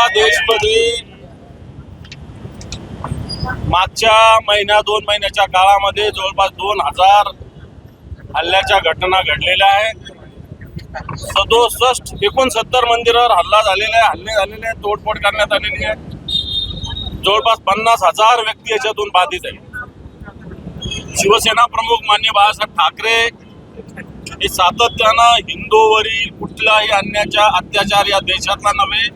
बांगलादेशमध्ये मागच्या महिन्या दोन महिन्याच्या काळामध्ये जवळपास दोन हजार हल्ल्याच्या घटना घडलेल्या आहेत. सदोसष्ट एकोणसत्तर मंदिरावर हल्ला झालेला आहे. हल्ले झालेले आहेत तोडफोड करण्यात आलेली आहे. जवळपास पन्नास हजार व्यक्ती याच्यातून बाधित आहे शिवसेना प्रमुख मान्य बाळासाहेब ठाकरे हे सातत्यानं हिंदूवरील कुठलाही अन्याच्या अत्याचार या देशातला नव्हे.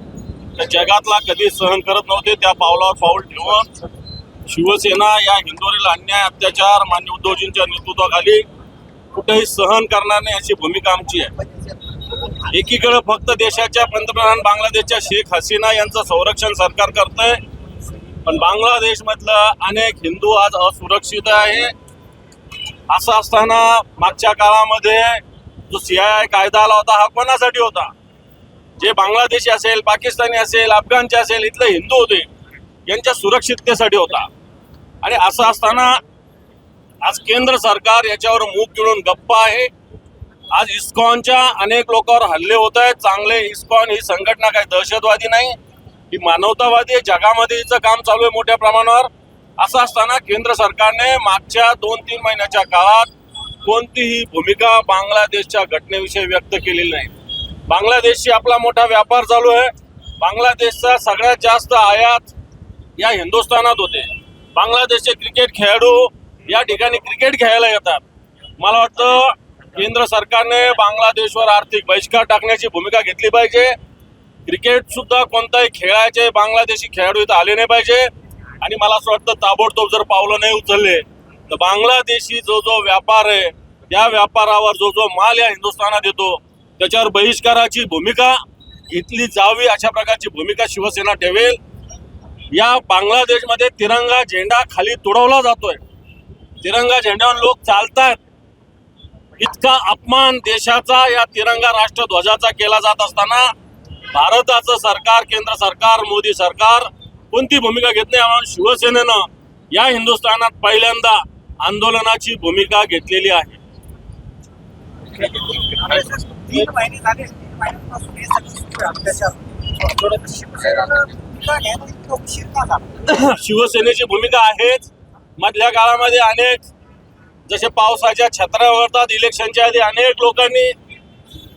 जगातला कधी सहन करत नव्हते. त्या पावलावर पाऊल ठेवून शिवसेना या हिंदूवरील अन्याय अत्याचार मान्य उद्धवजींच्या नेतृत्वाखाली कुठेही सहन करणार नाही अशी भूमिका आमची आहे. एकीकडे फक्त देशाच्या पंतप्रधान बांगलादेशच्या शेख हसीना यांचं संरक्षण सरकार करतंय पण बांगलादेशमधलं अनेक हिंदू आज असुरक्षित आहे. असं असताना मागच्या काळामध्ये जो सीआयआय कायदा आला होता हा कोणासाठी होता? जे बांगलादेशी असेल पाकिस्तानी असेल अफगाणचे असेल इथले हिंदू होते यांच्या सुरक्षिततेसाठी होता. आणि असं असताना आज केंद्र सरकार याच्यावर मूग गिळून गप्प आहे. आज इस्कॉनच्या अनेक लोकांवर हल्ले होत आहेत. चांगले इस्कॉन ही संघटना काही दहशतवादी नाही. ही मानवतावादी आहे. जगामध्ये हिचं काम चालू आहे मोठ्या प्रमाणावर. असं असताना केंद्र सरकारने मागच्या दोन तीन महिन्याच्या काळात कोणतीही भूमिका बांगलादेशच्या घटनेविषयी व्यक्त केलेली नाही. बांगलादेशशी आपला मोठा व्यापार चालू आहे. बांगलादेशचा सगळ्यात जास्त आयात या हिंदुस्थानात होते. बांगलादेशचे क्रिकेट खेळाडू या ठिकाणी क्रिकेट खेळायला येतात. मला वाटतं केंद्र सरकारने बांगलादेशवर आर्थिक बहिष्कार टाकण्याची भूमिका घेतली पाहिजे. क्रिकेट सुद्धा कोणताही खेळायचे बांगलादेशी खेळाडू इथं आले नाही पाहिजे. आणि मला असं वाटतं ताबडतोब जर पावलं नाही उचलले तर बांगलादेशी जो जो व्यापार आहे त्या व्यापारावर जो जो माल या हिंदुस्थानात येतो त्याच्यावर बहिष्काराची भूमिका घेतली जावी अशा प्रकारची भूमिका शिवसेना ठेवेल. या बांगलादेशमध्ये तिरंगा झेंडा खाली तुडवला जातोय. तिरंगा झेंड्यावर लोक चालतात इतका अपमान देशाचा या तिरंगा राष्ट्रध्वजाचा केला जात असताना भारताचं सरकार केंद्र सरकार मोदी सरकार कोणती भूमिका घेत नाही? म्हणून शिवसेनेनं या हिंदुस्थानात पहिल्यांदा आंदोलनाची भूमिका घेतलेली आहे. तीन महिने झाले तीन महिन्यापासून हे सगळं अत्याचार शिवसेनेची भूमिका आहेच. मधल्या काळामध्ये अनेक जसे पावसाच्या छत्र्या वळतात इलेक्शनच्या आधी अनेक लोकांनी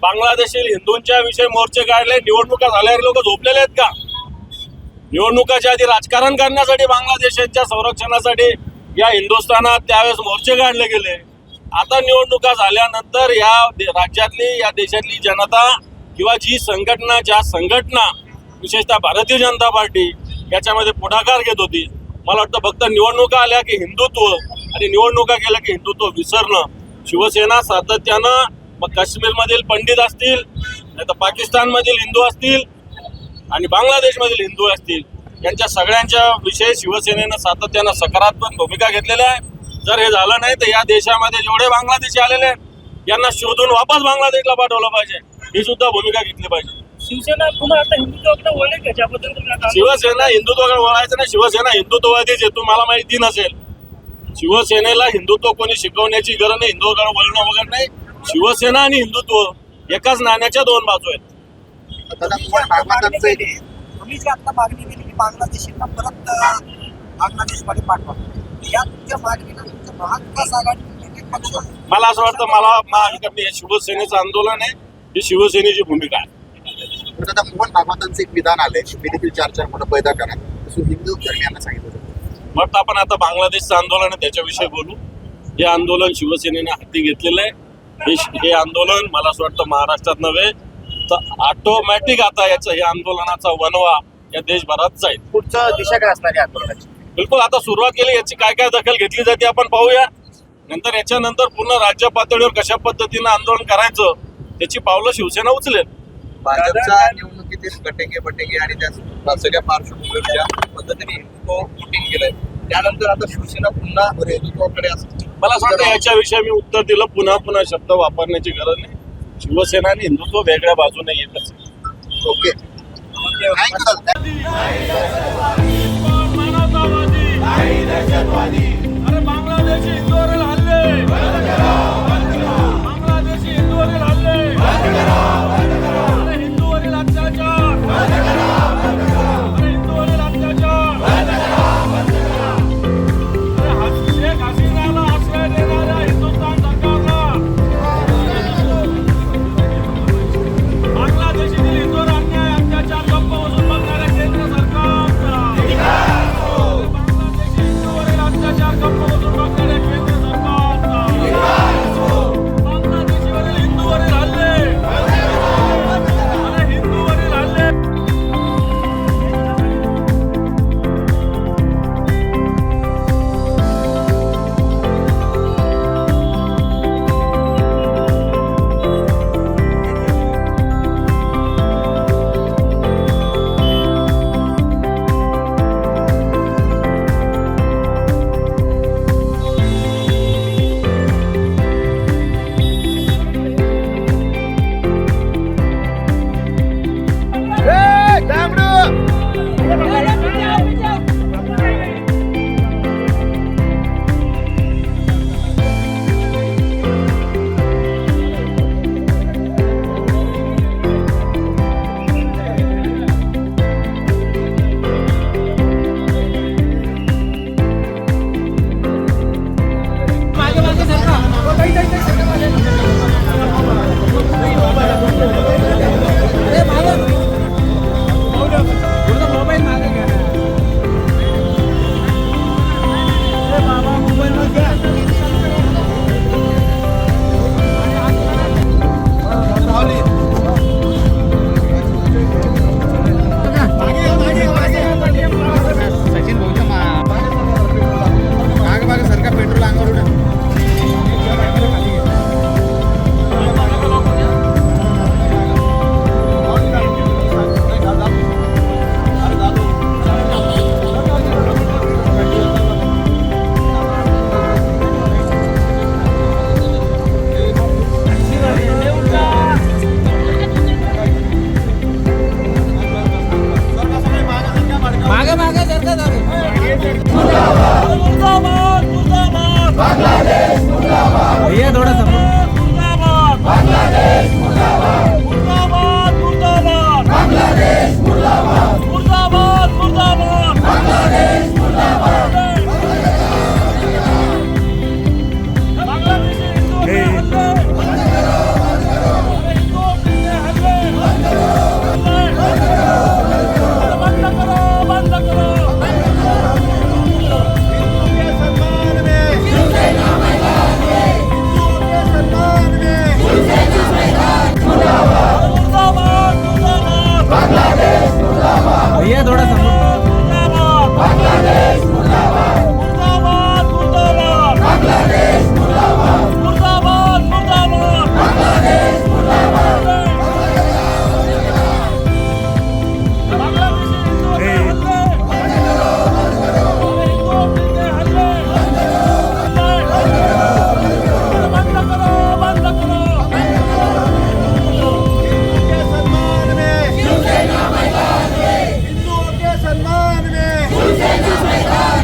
बांगलादेशील हिंदूंच्या विषयी मोर्चे काढले निवडणुका झाल्यावर लोक झोपलेले आहेत का? निवडणुकाच्या आधी राजकारण करण्यासाठी बांगलादेशाच्या संरक्षणासाठी या हिंदुस्थानात त्यावेळेस मोर्चे काढले गेले. आता निवडणुका झाल्यानंतर या राज्यातली या देशातली जनता किंवा जी संघटना ज्या संघटना विशेषतः भारतीय जनता पार्टी याच्यामध्ये पुढाकार घेत होती. मला वाटतं फक्त निवडणुका आल्या की हिंदुत्व आणि निवडणुका गेल्या की हिंदुत्व विसरणं. शिवसेना सातत्यानं मग काश्मीरमधील पंडित असतील नाही तर पाकिस्तानमधील हिंदू असतील आणि बांगलादेशमधील हिंदू असतील. यांच्या सगळ्यांच्या विषयी शिवसेनेनं सातत्यानं सकारात्मक भूमिका घेतलेल्या आहे. जर हे झालं नाही तर या देशामध्ये जेवढे बांगलादेशी आलेले आहेत यांना शोधून वापस बांगलादेशला पाठवलं पाहिजे. ही सुद्धा भूमिका घेतली पाहिजे. शिवसेना पुन्हा आता हिंदुत्वाकडे वळेल का? ज्याबद्दल तुम्ही आता शिवसेना हिंदुत्वाकडे वळायचं नाही. शिवसेना हिंदुत्ववादीच आहे. तुम्हाला माहिती नसेल. शिवसेनेला हिंदुत्व कोणी शिकवण्याची गरज नाही. हिंदुत्वाकडे वळणं वगैरे नाही. शिवसेना आणि हिंदुत्व एकाच नाण्याच्या दोन बाजू आहेत. तुम्ही जी आता मागणी केली की बांगलादेशींना परत बांगलादेशमध्ये पाठवा. या तुमच्या मागणीला तुमचं महाविकास आघाडी पक्ष मला असं वाटतं मला महाविकास हे शिवसेनेचं आंदोलन आहे. ही शिवसेनेची भूमिका आहे. मोहन भागवतांचं एक विधान आलंय. देखील चार चार मोठं पैदा करा हिंदू धर्मियांना सांगितलं होतं मग आपण आता बांगलादेशचं आंदोलन आहे त्याच्याविषयी बोलू. हे आंदोलन शिवसेनेने हाती घेतलेलं आहे. हे हे आंदोलन मला असं वाटतं महाराष्ट्रात नव्हे तर ऑटोमॅटिक आता याचं हे आंदोलनाचा वनवा या देशभरात जाईल. पुढचं दिशा काय असणार आहे आंदोलनाची? बिलकुल आता सुरुवात केली याची काय काय दखल घेतली जाते आपण पाहूया. नंतर याच्यानंतर पूर्ण राज्य पातळीवर कशा पद्धतीनं आंदोलन करायचं त्याची पावलं शिवसेना उचलेल. भाजपच्या निवडणुकीतील गटेंगे बटेंगे आणि त्या सगळ्या पार्श्वभूमीवर ज्या पद्धतीने वोटिंग केलंय. त्यानंतर आता शिवसेना पुन्हा हिंदुत्वाकडे असं मला असं वाटतं याच्याविषयी मी उत्तर दिलं पुन्हा पुन्हा शब्द वापरण्याची गरज नाही. शिवसेना आणि हिंदुत्व वेगळ्या बाजूने येतच. Okay I